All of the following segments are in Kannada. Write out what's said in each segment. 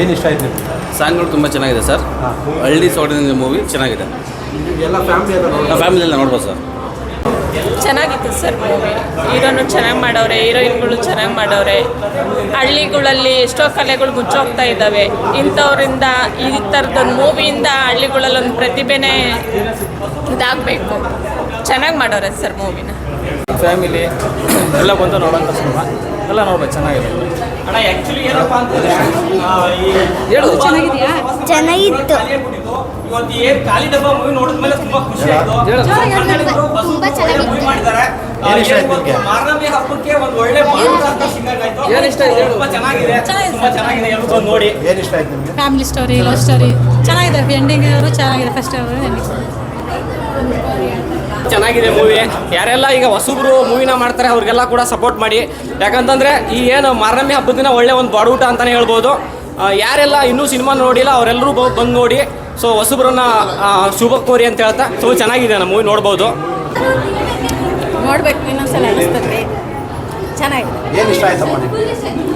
ಏನು ಇಷ್ಟ ಆಯ್ತು ನಿಮ್ಗೆ? ಸಾಂಗ್ಗಳು ತುಂಬ ಚೆನ್ನಾಗಿದೆ ಸರ್. ಹಳ್ಳಿ ಸೋಡಿನ ಮೂವಿ ಚೆನ್ನಾಗಿದೆ. ಎಲ್ಲ ಫ್ಯಾಮಿಲಿ ಎಲ್ಲ ಫ್ಯಾಮಿಲಿ ಎಲ್ಲ ನೋಡ್ಬೋದು ಸರ್. ಚೆನ್ನಾಗಿತ್ತು ಸರ್ ಮೂವಿ ಹೀರೋನು ಚೆನ್ನಾಗಿ ಮಾಡವ್ರೆ ಹೀರೋಯಿನ್ಗಳು ಚೆನ್ನಾಗಿ ಮಾಡವ್ರೆ ಹಳ್ಳಿಗಳಲ್ಲಿ ಎಷ್ಟೋ ಕಲೆಗಳು ಮುಚ್ಚೋಗ್ತಾ ಇದ್ದಾವೆ. ಇಂಥವ್ರಿಂದ ಈ ಥರದೊಂದು ಮೂವಿಯಿಂದ ಹಳ್ಳಿಗಳಲ್ಲಿ ಒಂದು ಪ್ರತಿಭೆನೇ ಇದಾಗಬೇಕು. ಚೆನ್ನಾಗಿ ಮಾಡವ್ರೆ ಸರ್ ಮೂವಿನ ಫ್ಯಾಮಿಲಿ ಎಲ್ಲ ಬಂದು ನೋಡೋಂಥ ಸಿನಿಮಾ. ಎಲ್ಲ ನೋಡ್ಬೇಕು ಚೆನ್ನಾಗಿದೆ. ಅಣ್ಣ ಆ್ಯಕ್ಚುಲಿ ಏನಪ್ಪ ಅಂತಂದ್ರೆ ಹೇಳು ಚೆನ್ನಾಗಿದೆಯಾ? ಚೆನ್ನಾಗಿತ್ತು. ಇವತ್ತು ಏನು ಖಾಲಿ ಡಬ್ಬ ಮೂವಿ ನೋಡಿದ್ಮೇಲೆ ತುಂಬಾ ಖುಷಿ ಆಯ್ತು. ತುಂಬಾ ಮಾಡಿದ್ದಾರೆ. ಹಬ್ಬಕ್ಕೆ ಒಂದು ಒಳ್ಳೆ ಆಯ್ತು? ತುಂಬಾ ಚೆನ್ನಾಗಿದೆ. ತುಂಬಾ ಚೆನ್ನಾಗಿದೆ. ಎಲ್ಲರೂ ಬಂದು ನೋಡಿ. ಫ್ಯಾಮಿಲಿ ಸ್ಟೋರಿ ಲವ್ ಸ್ಟೋರಿ ಚೆನ್ನಾಗಿದೆ. ಎಂಡಿಂಗ್ ಅವರು ಚೆನ್ನಾಗಿದೆ. ಫಸ್ಟ್ ಅವರು ಎಂಡಿಂಗ್ ಚೆನ್ನಾಗಿದೆ ಮೂವಿ ಯಾರೆಲ್ಲ ಈಗ ಹೊಸಬ್ರು ಮೂವಿನ ಮಾಡ್ತಾರೆ ಅವ್ರಿಗೆಲ್ಲ ಕೂಡ ಸಪೋರ್ಟ್ ಮಾಡಿ. ಯಾಕಂತಂದ್ರೆ ಈ ಏನು ಮಾರನಮಿ ಹಬ್ಬದ ದಿನ ಒಳ್ಳೆ ಒಂದು ಬಾಡೂಟ ಅಂತಾನೆ ಹೇಳ್ಬೋದು. ಯಾರೆಲ್ಲ ಇನ್ನೂ ಸಿನಿಮಾ ನೋಡಿಲ್ಲ ಅವರೆಲ್ಲರೂ ಬಂದು ನೋಡಿ. ಸೊ ಹೊಸಬ್ರನ್ನ ಶುಭ ಕೋರಿ ಅಂತ ಹೇಳ್ತಾ. ಸೊ ಚೆನ್ನಾಗಿದೆ ನಮ್ಮ ಮೂವಿ ನೋಡ್ಬೋದು. ನೋಡ್ಬೇಕು ಇನ್ನೊಂದ್ಸಲ ಅನಿಸ್ತದೆ. ಚೆನ್ನಾಗಿದೆ.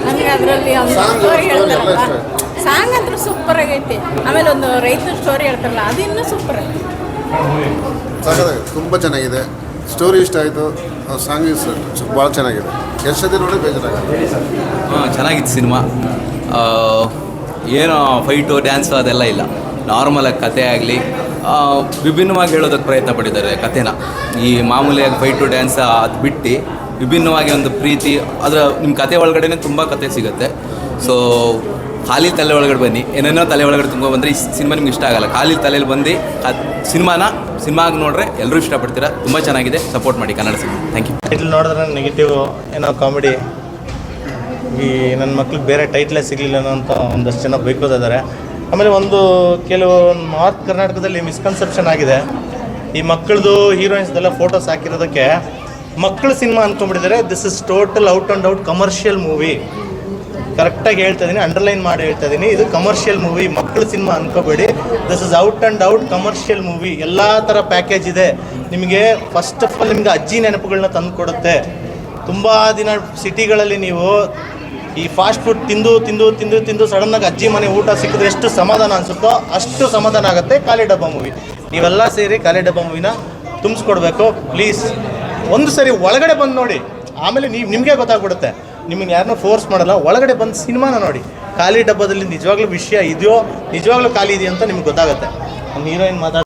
ನಿಮ್ಗೆ? ಅದರಲ್ಲಿ ಹೇಳ್ತಾರಲ್ಲ. ಸಾಂಗ್ ಅಂತೂ ಸೂಪರ್ ಆಗೈತಿ. ಆಮೇಲೆ ಒಂದು ರೈತರ ಸ್ಟೋರಿ ಹೇಳ್ತಾರಲ್ಲ ಅದು ಇನ್ನೂ ಸೂಪರ್ ಐತಿ ಸಾಕಾಗಿದೆ ತುಂಬ ಚೆನ್ನಾಗಿದೆ. ಸ್ಟೋರಿ ಇಷ್ಟ ಆಯಿತು. ಸಾಂಗ್ ಭಾಳ ಚೆನ್ನಾಗಿದೆ. ಎಷ್ಟೊತ್ತಿ ನೋಡಿ ಬೇಜಾರಾಗಿದೆ ಹಾಂ, ಚೆನ್ನಾಗಿತ್ತು ಸಿನಿಮಾ. ಏನು ಫೈಟು ಡ್ಯಾನ್ಸು ಅದೆಲ್ಲ ಇಲ್ಲ. ನಾರ್ಮಲಾಗಿ ಕತೆ ಆಗಲಿ ವಿಭಿನ್ನವಾಗಿ ಹೇಳೋದಕ್ಕೆ ಪ್ರಯತ್ನ ಪಡಿದ್ದಾರೆ ಕಥೆನ. ಈ ಮಾಮೂಲಿಯಾಗಿ ಫೈಟು ಡ್ಯಾನ್ಸ್ ಅದು ಬಿಟ್ಟು, ವಿಭಿನ್ನವಾಗಿ ಒಂದು ಪ್ರೀತಿ, ಅದರ ನಿಮ್ಮ ಕತೆ ಒಳಗಡೆ ತುಂಬ ಕತೆ ಸಿಗುತ್ತೆ. ಸೊ ಖಾಲಿ ತಲೆ ಒಳಗಡೆ ಬನ್ನಿ. ಏನೇನೋ ತಲೆ ಒಳಗಡೆ ತುಂಬ ಬಂದರೆ ಈ ಸಿನಿಮಾ ನಿಮ್ಗೆ ಇಷ್ಟ ಆಗಲ್ಲ. ಖಾಲಿ ತಲೆಯಲ್ಲಿ ಬಂದು ಅದು ಸಿನಿಮಾನ ಸಿನಿಮಾ ನೋಡ್ರೆ ಎಲ್ಲರೂ ಇಷ್ಟಪಡ್ತೀರಾ? ತುಂಬ ಚೆನ್ನಾಗಿದೆ. ಸಪೋರ್ಟ್ ಮಾಡಿ Kannada cinema. Thank you title ನೋಡಿದ್ರೆ ನೆಗೆಟಿವ್ ಏನೋ ಕಾಮಿಡಿ ಈ ನನ್ನ ಮಕ್ಳಿಗೆ ಬೇರೆ ಟೈಟ್ಲೇ ಸಿಗಲಿಲ್ಲ ಅಂತ ಒಂದಷ್ಟು ಜನ ಬೈಕೋದಿದ್ದಾರೆ ಆಮೇಲೆ ಒಂದು ಕೆಲವು ನಾರ್ತ್ ಕರ್ನಾಟಕದಲ್ಲಿ ಮಿಸ್ಕನ್ಸೆಪ್ಷನ್ ಆಗಿದೆ. ಈ ಮಕ್ಕಳದು ಹೀರೋಯಿನ್ಸ್ದೆಲ್ಲ ಫೋಟೋಸ್ ಹಾಕಿರೋದಕ್ಕೆ ಮಕ್ಕಳ cinema ಅಂದ್ಕೊಂಡ್ಬಿಟ್ಟಿದ್ದಾರೆ this is total out and out commercial movie ಕರೆಕ್ಟಾಗಿ ಹೇಳ್ತಾ ಇದ್ದೀನಿ ಅಂಡರ್ಲೈನ್ ಮಾಡಿ ಹೇಳ್ತಾ ಇದ್ದೀನಿ ಇದು ಕಮರ್ಷಿಯಲ್ ಮೂವಿ ಮಕ್ಕಳ cinema ಅನ್ಕೋಬೇಡಿ. This is out and out commercial movie ಎಲ್ಲ ಥರ ಪ್ಯಾಕೇಜ್ ಇದೆ. ನಿಮಗೆ ಫಸ್ಟ್ ಆಫ್ ಆಲ್ ನಿಮಗೆ ಅಜ್ಜಿ ನೆನಪುಗಳನ್ನ ತಂದು ಕೊಡುತ್ತೆ. ತುಂಬ ದಿನ ಸಿಟಿಗಳಲ್ಲಿ ನೀವು ಈ ಫಾಸ್ಟ್ ಫುಡ್ ತಿಂದು ತಿಂದು ತಿಂದು ತಿಂದು ಸಡನ್ನಾಗಿ ಅಜ್ಜಿ ಮನೆ ಊಟ ಸಿಕ್ಕಿದ್ರೆ ಎಷ್ಟು ಸಮಾಧಾನ ಅನಿಸುತ್ತೋ ಅಷ್ಟು ಸಮಾಧಾನ ಆಗುತ್ತೆ ಖಾಲಿ ಡಬ್ಬ ಮೂವಿ ನೀವೆಲ್ಲ ಸೇರಿ ಖಾಲಿ ಡಬ್ಬ ಮೂವಿನ ತುಂಬಿಸ್ಕೊಡ್ಬೇಕು. ಪ್ಲೀಸ್ ಒಂದು ಸರಿ ಒಳಗಡೆ ಬಂದು ನೋಡಿ. ಆಮೇಲೆ ನೀವು, ನಿಮಗೆ ಗೊತ್ತಾಗ್ಬಿಡುತ್ತೆ. ನಿಮಗೆ ಯಾರನ್ನೂ ಫೋರ್ಸ್ ಮಾಡಲ್ಲ, ಒಳಗಡೆ ಬಂದು ಸಿನಿಮಾನ ನೋಡಿ. ಖಾಲಿ ಡಬ್ಬದಲ್ಲಿ ನಿಜವಾಗ್ಲೂ ವಿಷಯ ಇದೆಯೋ, ನಿಜವಾಗ್ಲೂ ಖಾಲಿ ಇದೆಯೋ ಅಂತ ನಿಮ್ಗೆ ಗೊತ್ತಾಗುತ್ತೆ. ಒಂದು ಹೀರೋಯಿನ್ ಮಾತಾಡ